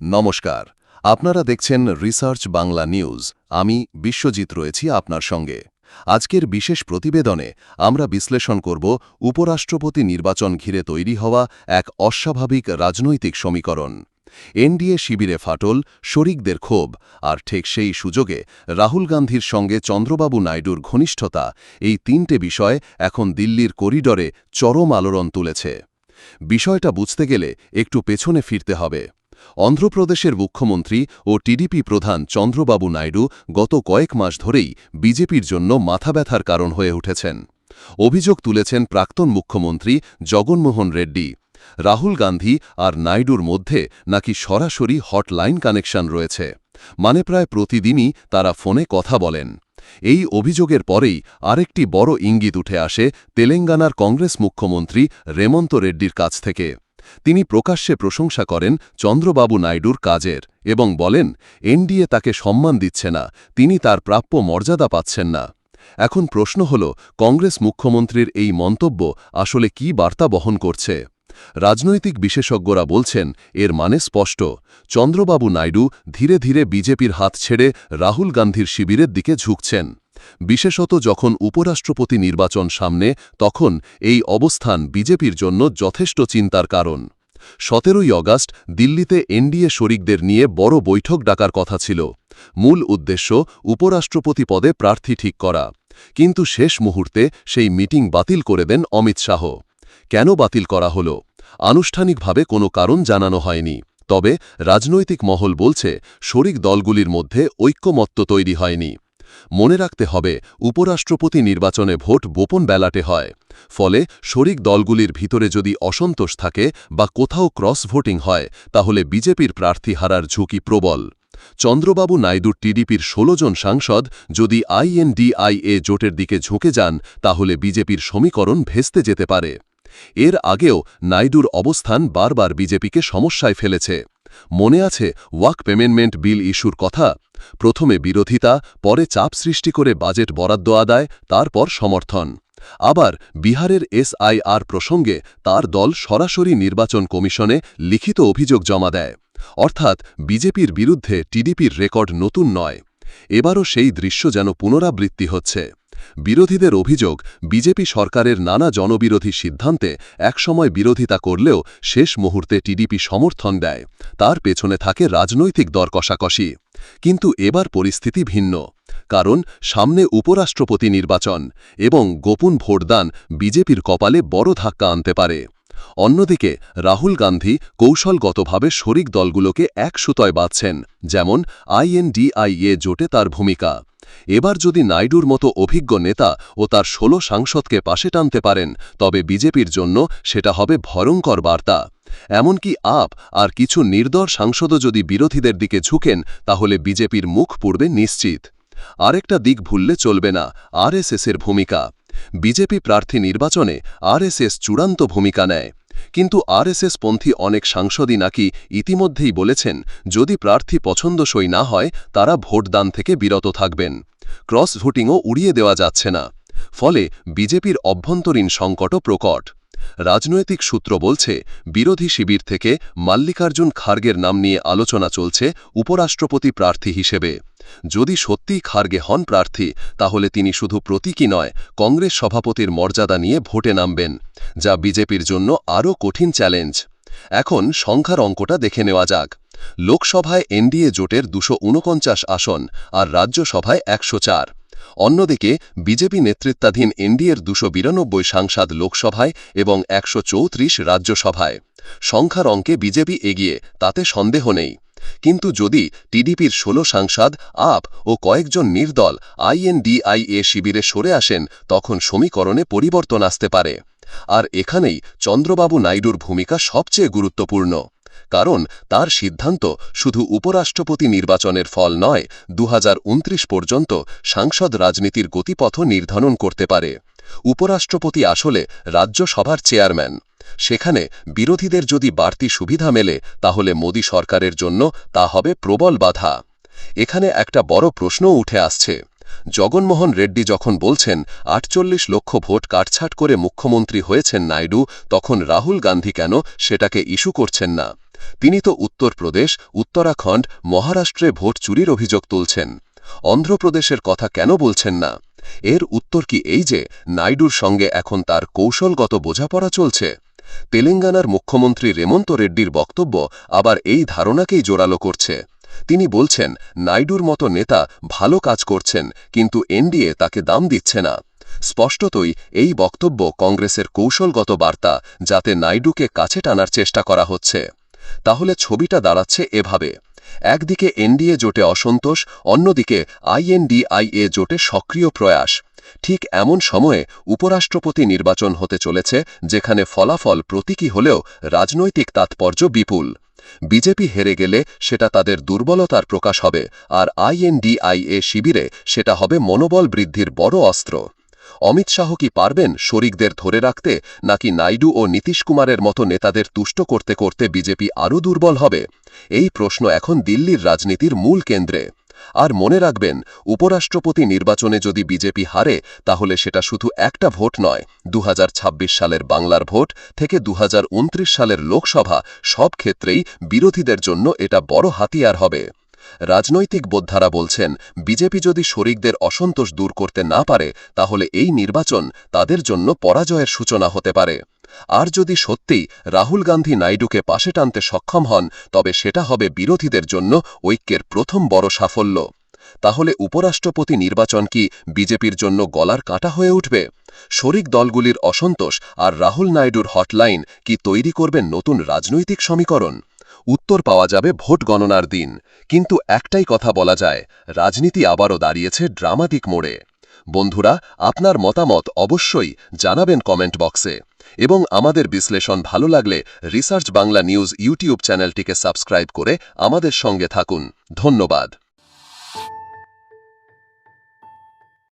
নমস্কার। আপনারা দেখছেন রিসার্চ বাংলা নিউজ। আমি বিশ্বজিৎ রয়েছি আপনার সঙ্গে। আজকের বিশেষ প্রতিবেদনে আমরা বিশ্লেষণ করব উপরাষ্ট্রপতি নির্বাচন ঘিরে তৈরি হওয়া এক অস্বাভাবিক রাজনৈতিক সমীকরণ। এনডিএ শিবিরে ফাটল, শরিকদের ক্ষোভ, আর ঠিক সেই সুযোগে রাহুল গান্ধীর সঙ্গে চন্দ্রবাবু নাইডুর ঘনিষ্ঠতা, এই তিনটে বিষয় এখন দিল্লির করিডরে চরম আলোড়ন তুলেছে। বিষয়টা বুঝতে গেলে একটু পেছনে ফিরতে হবে। অন্ধ্রপ্রদেশের মুখ্যমন্ত্রী ও টিডিপি প্রধান চন্দ্রবাবু নাইডু গত কয়েক মাস ধরেই বিজেপির জন্য মাথা ব্যথার কারণ হয়ে উঠেছেন। অভিযোগ তুলেছেন প্রাক্তন মুখ্যমন্ত্রী জগনমোহন রেড্ডি। রাহুল গান্ধী আর নাইডুর মধ্যে নাকি সরাসরি হটলাইন কানেকশন রয়েছে। মানে প্রায় প্রতিদিনই তারা ফোনে কথা বলেন। এই অভিযোগের পরেই আরেকটি বড় ইঙ্গিত উঠে আসে তেলেঙ্গানার কংগ্রেস মুখ্যমন্ত্রী রেমন্ত রেড্ডির কাছ থেকে। তিনি প্রকাশ্যে প্রশংসা করেন চন্দ্রবাবু নাইডুর কাজের এবং বলেন, এনডিএ তাকে সম্মান দিচ্ছে না, তিনি তার প্রাপ্য মর্যাদা পাচ্ছেন না। এখন প্রশ্ন হল, কংগ্রেস মুখ্যমন্ত্রীর এই মন্তব্য আসলে কি বার্তা বহন করছে? রাজনৈতিক বিশেষজ্ঞরা বলছেন, এর মানে স্পষ্ট। চন্দ্রবাবু নাইডু ধীরে ধীরে বিজেপির হাত ছেড়ে রাহুল গান্ধীর শিবিরের দিকে ঝুঁকছেন। বিশেষত যখন উপরাষ্ট্রপতি নির্বাচন সামনে, তখন এই অবস্থান বিজেপির জন্য যথেষ্ট চিন্তার কারণ। সতেরোই অগাস্ট দিল্লিতে এনডিএ শরিকদের নিয়ে বড় বৈঠক ডাকার কথা ছিল। মূল উদ্দেশ্য, উপরাষ্ট্রপতি পদে প্রার্থী ঠিক করা। কিন্তু শেষ মুহূর্তে সেই মিটিং বাতিল করে দেন অমিত শাহ। কেন বাতিল করা হল? আনুষ্ঠানিকভাবে কোনো কারণ জানানো হয়নি। তবে রাজনৈতিক মহল বলছে, শরিক দলগুলির মধ্যে ঐক্যমত্য তৈরি হয়নি। মনে রাখতে হবে, উপরাষ্ট্রপতি নির্বাচনে ভোট গোপন ব্যালাটে হয়। ফলে শরিক দলগুলির ভিতরে যদি অসন্তোষ থাকে বা কোথাও ক্রস ভোটিং হয়, তাহলে বিজেপির প্রার্থী হারার ঝুঁকি প্রবল। চন্দ্রবাবু নাইডুর টিডিপির ১৬ জন সাংসদ যদি আইএনডিআইএ জোটের দিকে ঝুঁকে যান, তাহলে বিজেপির সমীকরণ ভেস্তে যেতে পারে। এর আগেও নাইডুর অবস্থান বারবার বিজেপিকে সমস্যায় ফেলেছে। মনে আছে ওয়াক পেমেন্টমেন্ট বিল ইস্যুর কথা? প্রথমে বিরোধিতা, পরে চাপ সৃষ্টি করে বাজেট বরাদ্দ আদায়, তারপর সমর্থন। আবার বিহারের এসআইআর প্রসঙ্গে তার দল সরাসরি নির্বাচন কমিশনে লিখিত অভিযোগ জমা দেয়। অর্থাৎ বিজেপির বিরুদ্ধে টিডিপির রেকর্ড নতুন নয়। এবারও সেই দৃশ্য যেন পুনরাবৃত্তি হচ্ছে। বিরোধীদের অভিযোগ, বিজেপি সরকারের নানা জনবিরোধী সিদ্ধান্তে একসময় বিরোধিতা করলেও শেষ মুহূর্তে টিডিপি সমর্থন দেয়। তার পেছনে থাকে রাজনৈতিক দর কষাকষি কিন্তু এবার পরিস্থিতি ভিন্ন। কারণ, সামনে উপরাষ্ট্রপতি নির্বাচন এবং গোপন ভোটদান বিজেপির কপালে বড় ধাক্কা আনতে পারে। অন্যদিকে, রাহুল গান্ধী কৌশলগতভাবে শরিক দলগুলোকে এক সুতয় বাঁধছেন, যেমন আইএনডিআইএ জোটে তার ভূমিকা। এবার যদি নাইডুর মতো অভিজ্ঞ নেতা ও তার ষোলো সাংসদকে পাশে টানতে পারেন, তবে বিজেপির জন্য সেটা হবে ভয়ঙ্কর বার্তা। এমনকি আপ আর কিছু নির্দর সাংসদও যদি বিরোধীদের দিকে ঝুঁকেন, তাহলে বিজেপির মুখ পূর্বে নিশ্চিত। আরেকটা দিক ভুললে চলবে না, আরএসএসের ভূমিকা। বিজেপি প্রার্থী নির্বাচনে আরএসএস চূড়ান্ত ভূমিকা নেয়। কিন্তু আরএসএস পন্থী অনেক সাংসদই নাকি ইতিমধ্যেই বলেছেন, যদি প্রার্থী পছন্দসই না হয়, তারা ভোটদান থেকে বিরত থাকবেন। ক্রস ভোটিংও উড়িয়ে দেওয়া যাচ্ছে না। ফলে বিজেপির অভ্যন্তরীণ সংকটও প্রকট। রাজনৈতিক সূত্র বলছে, বিরোধী শিবির থেকে মাল্লিকার্জুন খার্গের নাম নিয়ে আলোচনা চলছে উপরাষ্ট্রপতি প্রার্থী হিসেবে। যদি সত্যিই খার্গে হন প্রার্থী, তাহলে তিনি শুধু প্রতীকী নয়, কংগ্রেস সভাপতির মর্যাদা নিয়ে ভোটে নামবেন, যা বিজেপির জন্য আরও কঠিন চ্যালেঞ্জ। এখন সংখ্যার অঙ্কটা দেখে নেওয়া যাক। লোকসভায় এনডিএ জোটের দুশো আসন আর রাজ্যসভায় একশো চার। অন্যদিকে, বিজেপি নেতৃত্বাধীন এনডিএর দুশো বিরানব্বই সাংসদ লোকসভায় এবং একশো চৌত্রিশ রাজ্যসভায়। সংখ্যার অঙ্কে বিজেপি এগিয়ে, তাতে সন্দেহ নেই। কিন্তু যদি টিডিপির ১৬ সাংসদ, আপ ও কয়েকজন নির্দল আইএনডিআইএ শিবিরে সরে আসেন, তখন সমীকরণে পরিবর্তন আসতে পারে। আর এখানেই চন্দ্রবাবু নাইডুর ভূমিকা সবচেয়ে গুরুত্বপূর্ণ। কারণ তার সিদ্ধান্ত শুধু উপরাষ্ট্রপতি নির্বাচনের ফল নয় দু পর্যন্ত সাংসদ রাজনীতির গতিপথ নির্ধারণ করতে পারে। উপরাষ্ট্রপতি আসলে রাজ্যসভার চেয়ারম্যান। সেখানে বিরোধীদের যদি বাড়তি সুবিধা মেলে, তাহলে মোদী সরকারের জন্য তা হবে প্রবল বাধা। এখানে একটা বড় প্রশ্নও উঠে আসছে। জগনমোহন রেড্ডি যখন বলছেন, আটচল্লিশ লক্ষ ভোট কাটছাট করে মুখ্যমন্ত্রী হয়েছেন নাইডু, তখন রাহুল গান্ধী কেন সেটাকে ইস্যু করছেন না? তিনি তো উত্তরপ্রদেশ উত্তরাখণ্ড, মহারাষ্ট্রে ভোট চুরির অভিযোগ তুলছেন। অন্ধ্রপ্রদেশের কথা কেন বলছেন না? এর উত্তর কি এই যে, নাইডুর সঙ্গে এখন তার কৌশলগত বোঝাপড়া চলছে? তেলেঙ্গানার মুখ্যমন্ত্রী রেমন্ত রেড্ডির বক্তব্য আবার এই ধারণাকেই জোরালো করছে। তিনি বলছেন, নাইডুর মতো নেতা ভালো কাজ করছেন, কিন্তু এনডিএ তাকে দাম দিচ্ছে না। স্পষ্টতই এই বক্তব্য কংগ্রেসের কৌশলগত বার্তা, যাতে নাইডুকে কাছে টানার চেষ্টা করা হচ্ছে। তাহলে ছবিটা দাঁড়াচ্ছে এভাবে। একদিকে এনডিএ জোটে অসন্তোষ, অন্যদিকে আইএনডিআইএ জোটে সক্রিয় প্রয়াস। ঠিক এমন সময়ে উপরাষ্ট্রপতি নির্বাচন হতে চলেছে, যেখানে ফলাফল প্রতীকী হলেও রাজনৈতিক তাৎপর্য বিপুল। বিজেপি হেরে গেলে সেটা তাদের দুর্বলতার প্রকাশ হবে, আর আইএনডিআইএ শিবিরে সেটা হবে মনোবল বৃদ্ধির বড় অস্ত্র। অমিত শাহ কি পারবেন শরিকদের ধরে রাখতে, নাকি নাইডু ও নীতিশ কুমারের মতো নেতাদের তুষ্ট করতে করতে বিজেপি আরও দুর্বল হবে? এই প্রশ্ন এখন দিল্লির রাজনীতির মূল কেন্দ্রে। আর মনে রাখবেন, উপরাষ্ট্রপতি নির্বাচনে যদি বিজেপি হারে, তাহলে সেটা শুধু একটা ভোট নয় দু সালের বাংলার ভোট থেকে দু হাজার উনত্রিশ সালের লোকসভা সব ক্ষেত্রেই বিরোধীদের জন্য এটা বড় হাতিয়ার হবে। রাজনৈতিক বোদ্ধারা বলছেন, বিজেপি যদি শরিকদের অসন্তোষ দূর করতে না পারে, তাহলে এই নির্বাচন তাদের জন্য পরাজয়ের সূচনা হতে পারে। আর যদি সত্যিই রাহুল গান্ধী নাইডুকে পাশে টানতে সক্ষম হন, তবে সেটা হবে বিরোধীদের জন্য ঐক্যের প্রথম বড় সাফল্য। তাহলে উপরাষ্ট্রপতি নির্বাচন কি বিজেপির জন্য গলার কাটা হয়ে উঠবে? শরিক দলগুলির অসন্তোষ আর রাহুল নাইডুর হটলাইন কি তৈরি করবে নতুন রাজনৈতিক সমীকরণ? উত্তর পাওয়া যাবে ভোট গণনার দিন। কিন্তু একটাই কথা বলা যায়, রাজনীতি আবারও দাঁড়িয়েছে ড্রামাটিক মোড়ে। বন্ধুরা, আপনার মতামত অবশ্যই জানাবেন কমেন্ট বক্সে। এবং আমাদের বিশ্লেষণ ভালো লাগলে রিসার্চ বাংলা নিউজ ইউটিউব চ্যানেলটিকে সাবস্ক্রাইব করে আমাদের সঙ্গে থাকুন। ধন্যবাদ।